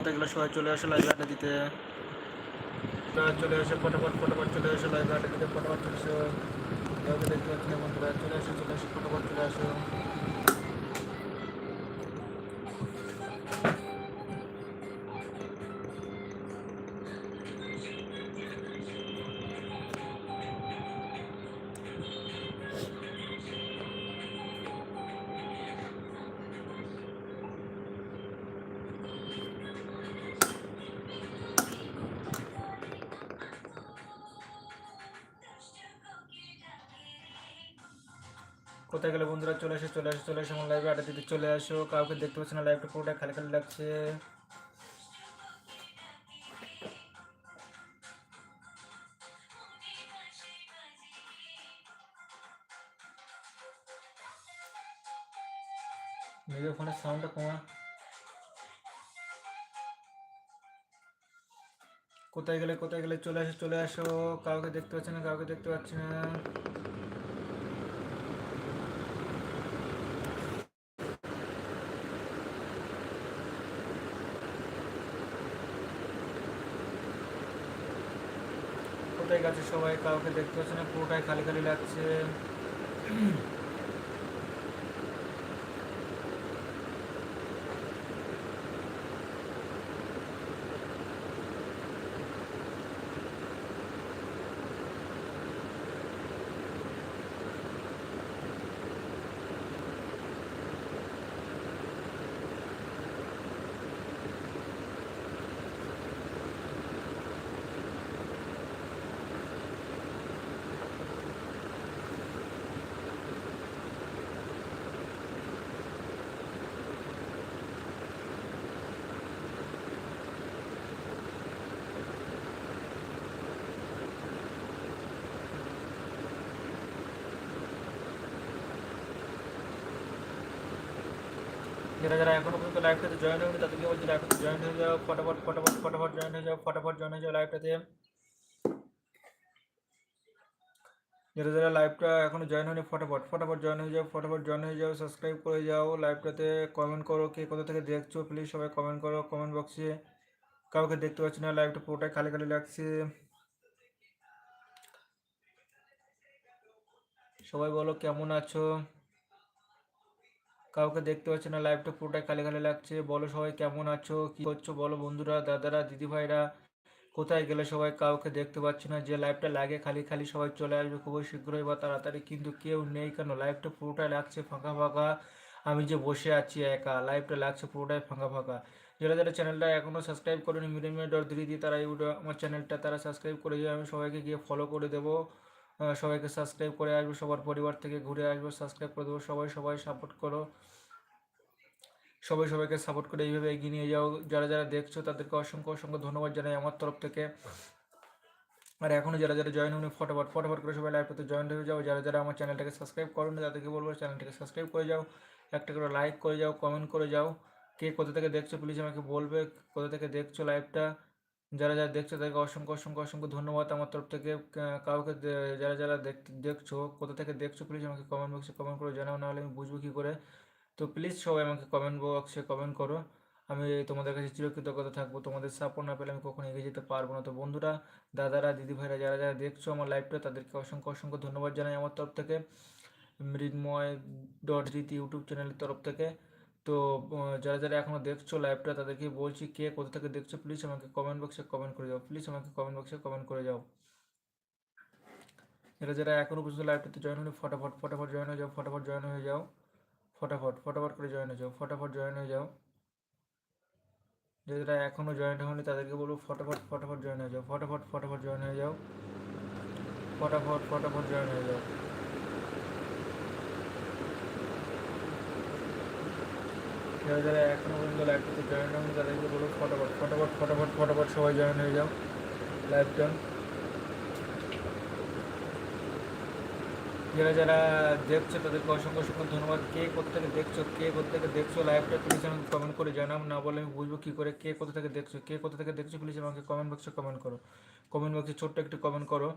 কোথায় গেলে সবাই চলে আসে লাইভ আড্ডা দিতে। তারা চলে আসে ফটাফট ফটাফট চলে আসে লাইভ আড্ডা দিতে, ফটাফট চলে আসে। দেখতে পাচ্ছি বন্ধুরা, চলে আসে চলে আসে, ফটাফট চলে আসে। কোথায় গেলে বন্ধুরা চলে আসে চলে আসে চলে আসে আমার লাইভে আড্ডা দিতে চলে আসো, কাউকে দেখতে পাচ্ছি না লাইভটা পুরোটা খালি খালি লাগছে। নিজের ফোনের সাউন্ডটা কমা। কোথায় গেলে কোথায় গেলে চলে আসো চলে আসো, কাউকে দেখতে পাচ্ছি না, কাউকে দেখতে পাচ্ছি না। কোথায় গেছে সবাই? কাউকে দেখতে পাচ্ছে না পুরোটাই খালি খালি লাগছে। যারা যারা এখনও পর্যন্ত লাইভটাতে জয়েন হয়নি, তাদেরকে বলছি লাইভটাতে জয়েন হয়ে যাও, ফটাফট ফটাফট ফটাফট জয়েন হয়ে যাও, ফটাফট জয়েন হয়ে যাও লাইভটাতে যারা যারা লাইভটা এখনও জয়েন হয়নি, ফটাফট ফটাফট জয়েন হয়ে যাও, ফটাফট জয়েন হয়ে যাও সাবস্ক্রাইব করে যাও লাইভটাতে কমেন্ট করো, কে কোথা থেকে দেখছ প্লিজ সবাই কমেন্ট করো কমেন্ট বক্সে কাউকে দেখতে পাচ্ছি না লাইভটা পুরোটাই খালি খালি লাগছে। সবাই বলো কেমন আছো? কাউকে দেখতে পাচ্ছি না লাইভটা পুরোটাই খালি খালি লাগছে। বলো সবাই কেমন আছো? কি করছ? বলো বন্ধুরা, দাদারা, দিদিভাইরা, কোথায় গেলে সবাই কাউকে দেখতে পাচ্ছি না? যে লাইভটা লাগে খালি খালি সবাই চলে আসবে খুবই শীঘ্রই বা তাড়াতাড়ি। কিন্তু কেউ নেই কেন? লাইভটা পুরোটাই লাগছে ফাঁকা ফাঁকা। আমি যে বসে আছি একা লাইভটা লাগছে পুরোটাই ফাঁকা ফাঁকা। যারা যারা চ্যানেলটা এখনও সাবস্ক্রাইব করেনি মিডিয়ামে ডট দিদি তারা ইউটিউব আমার চ্যানেলটা তারা সাবস্ক্রাইব করে দিয়ে আমি সবাইকে গিয়ে ফলো করে দেবো। সবাইকে সাবস্ক্রাইব করে আসব, সবার পরিবার থেকে ঘুরে আসব সাবস্ক্রাইব করে দেবো। সবাই সবাই সাপোর্ট করো। সবাই, সবাইকে সাপোর্ট করে এইভাবে এগিয়ে নিয়ে যাও। যারা যারা দেখছ, তাদেরকে অসংখ্য অসংখ্য ধন্যবাদ জানাই আমার তরফ থেকে। আর এখনও যারা যারা জয়েন হয়নি, ফটাফট ফটাফট করে সবাই লাইভটাতে জয়েন হয়ে যাও। যারা যারা আমার চ্যানেলটাকে সাবস্ক্রাইব করো না তাদেরকে বলব চ্যানেলটাকে সাবস্ক্রাইব করে যাও। একটা করে লাইক করে যাও কমেন্ট করে যাও। কে কোথা থেকে দেখছ প্লিজ আমাকে বলবে। কোথা থেকে দেখছ লাইভটা যারা যারা দেখছ তাদেরকে অসংখ্য অসংখ্য অসংখ্য ধন্যবাদ আমার তরফ থেকে। কাউকে যারা যারা দেখ- দেখছ, কোথা থেকে দেখছ প্লিজ আমাকে কমেন্ট বক্সে কমেন্ট করে জানাও, নাহলে আমি বুঝব কী করে। তো প্লিজ সবাই আমাকে কমেন্ট বক্সে কমেন্ট করো। আমি তোমাদের কাছে চিরকৃতজ্ঞতা থাকব। তোমাদের সাপোর্ট না পেলে আমি কখনো এগিয়ে যেতে পারব না। তো বন্ধুরা, দাদারা, দিদিভাইরা, যারা যারা দেখছ আমার লাইভটা তাদেরকে অসংখ্য অসংখ্য ধন্যবাদ জানাই আমার তরফ থেকে। মৃন্ময় ডট রীতি ইউটিউব চ্যানেলের তরফ থেকে। তো যারা যারা এখনও দেখছ লাইভটা তাদেরকে বলছি কে কোথা থেকে দেখছ প্লিজ আমাকে কমেন্ট বক্সে কমেন্ট করে যাও প্লিজ আমাকে কমেন্ট বক্সে কমেন্ট করে যাও যারা যারা এখনও পর্যন্ত লাইভটাতে জয়েন হয়নি, ফটাফট ফটাফট জয়েন হয়ে যাও, ফটাফট জয়েন হয়ে যাও। ফটাফট ফটাফট করে জয়েন হয়ে যাও, ফটাফট জয়েন হয়ে যাও। যারা এখনও জয়েন হয়নি, তাদেরকে বলব ফটাফট ফটাফট জয়েন হয়ে যাও, ফটাফট ফটাফট জয়েন হয়ে যাও। ফটাফট ফটাফট জয়েন হয়ে যাও। যারা যারা এখনও পর্যন্ত লাইভটাতে জয়েন হয়নি তাদেরকে বলব ফটাফট ফটাফট ফটাফট ফটাফট সবাই জয়েন হয়ে যাও। লাইভটা যারা যারা দেখছ, তাদেরকে অসংখ্য অসংখ্য ধন্যবাদ। কে কোথা থেকে দেখছ, কে কোথা থেকে দেখছ লাইভটা প্লিজ আমাকে কমেন্ট করে জানাও। না বলে আমি বুঝব কী করে, কে কোথা থেকে দেখছ, কে কোথা থেকে দেখছ প্লিজ আমাকে কমেন্ট বক্সে কমেন্ট করো। কমেন্ট বক্সে ছোট্ট একটু কমেন্ট করো।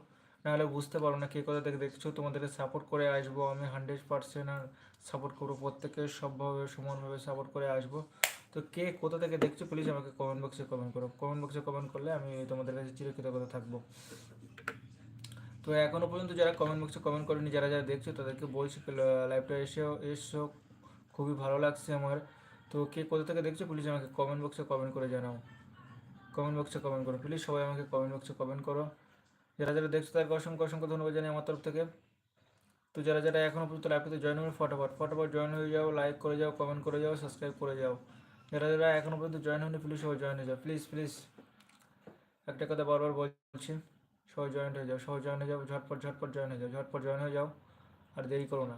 নাহলে বুঝতে পারো না, কে কোথা থেকে দেখছ তোমাদেরকে সাপোর্ট করে আসব, আমি হান্ড্রেড পার্সেন্ট আর সাপোর্ট করব, প্রত্যেকে সবভাবে সমানভাবে সাপোর্ট করে আসব। তো কে কোথা থেকে দেখছ প্লিজ আমাকে কমেন্ট বক্সে কমেন্ট করো। কমেন্ট বক্সে কমেন্ট করলে আমি তোমাদের কাছে চিরকৃতজ্ঞতা থাকব। তো এখনও পর্যন্ত যারা কমেন্ট বক্সে কমেন্ট করেনি, যারা যারা দেখছ তাদেরকে বলছি লাইভটা এসেও এসো খুবই ভালো লাগছে আমার। তো কে কোথা থেকে দেখছ প্লিজ আমাকে কমেন্ট বক্সে কমেন্ট করে জানাও। কমেন্ট বক্সে কমেন্ট করো। প্লিজ সবাই আমাকে কমেন্ট বক্সে কমেন্ট করো। যারা যারা দেখছ তাদেরকে অসংখ্য অসংখ্য ধন্যবাদ জানাই আমার তরফ থেকে। তো যারা যারা এখনও পর্যন্ত লাইভটাতে জয়েন হবে ফটাফট ফটাফট জয়েন হয়ে যাও লাইক করে যাও কমেন্ট করে যাও সাবস্ক্রাইব করে যাও। যারা যারা এখনও পর্যন্ত জয়েন হয়নি প্লিজ সবাই জয়েন হয়ে যাও। প্লিজ প্লিজ একটা কথা বারবার বলছি, সবাই জয়েন হয়ে যাও, সবাই জয়েন হয়ে যাও, ঝটপট ঝটপট জয়েন হয়ে যাও, ঝটপট জয়েন হয়ে যাও, আর দেরি করো না।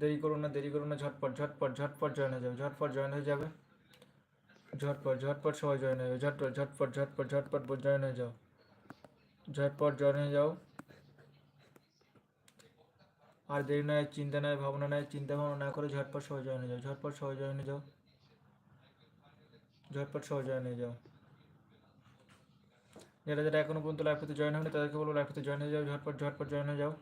দেরি করো না, দেরি করো না, ঝটপট ঝটপট ঝটপট জয়েন হয়ে যাবে ঝটপট জয়েন হয়ে যাবে। ঝটপট ঝটপট সবাই জয়েন হয়ে যাবে ঝটপট ঝটপট ঝটপট ঝটপট জয়েন হয়ে যাও। ঝটপট জয়েন হয়ে যাও। আর দেরি নয়, চিন্তা নয়, ভাবনা নয়, চিন্তা ভাবনা না করে ঝটপট সবাই জয়েন হয়ে যাও, ঝটপট সবাই জয়েন হয়ে যাও। ঝটপট সবাই জয়েন হয়ে যাও। যারা যারা এখনও পর্যন্ত লাইফতে জয়েন হয়নি, তাদেরকে বলব লাইফতে জয়েন হয়ে যাও, ঝটপট ঝটপট জয়েন হয়ে যাও।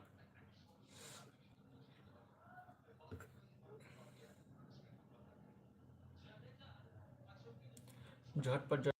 ঝটপট